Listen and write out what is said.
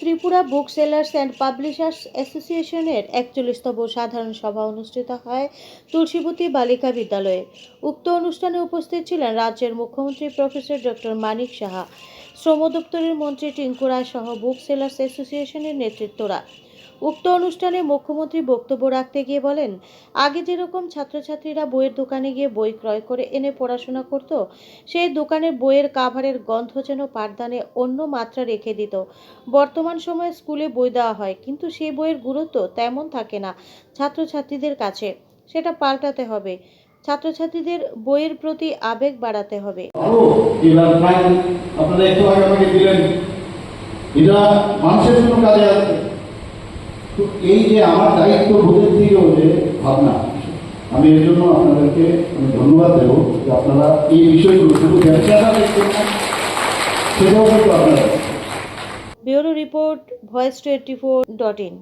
Tripura book sellers and publishers অ্যাসোসিয়েশনের একচল্লিশতম সাধারণ সভা অনুষ্ঠিত হয় তুলসীবতী বালিকা বিদ্যালয়ে। উক্ত অনুষ্ঠানে উপস্থিত ছিলেন রাজ্যের মুখ্যমন্ত্রী প্রফেসর ডক্টর মানিক সাহা, শ্রম দপ্তরের মন্ত্রী টিঙ্কু রায় সহ বুক সেলার্স অ্যাসোসিয়েশনের নেতৃত্বরা। উক্ত অনুষ্ঠানে মুখ্যমন্ত্রী বক্তব্য রাখতে গিয়ে বলেন, আগে যেরকম ছাত্রছাত্রীরা বইয়ের দোকানে গিয়ে বই ক্রয় করে এনে পড়াশোনা করত, সেই দোকানের বইয়ের কাভারের গন্ধ যেন পাঠদানে অন্য মাত্রা রেখে দিত। বর্তমান সময়ে স্কুলে বই দেওয়া হয়, কিন্তু সেই বইয়ের গুরুত্ব তেমন থাকে না ছাত্রছাত্রীদের কাছে। সেটা পাল্টাতে হবে। ছাত্রছাত্রীদের বইয়ের প্রতি আবেগ বাড়াতে হবে। আপনারা একটু আগে আমাকে দিলেন। এটা মানুষের জন্য কাজে আসবে। তো এই যে আমার দায়িত্ব বোধের দিকেও যে ভাবনা, আমি এর জন্য আপনাদেরকে আমি ধন্যবাদ দেবো যে আপনারা এই বিষয়গুলো শুধু ব্যবসাটা সেটাও কিন্তু আপনারা bureau report voice twenty four dot in.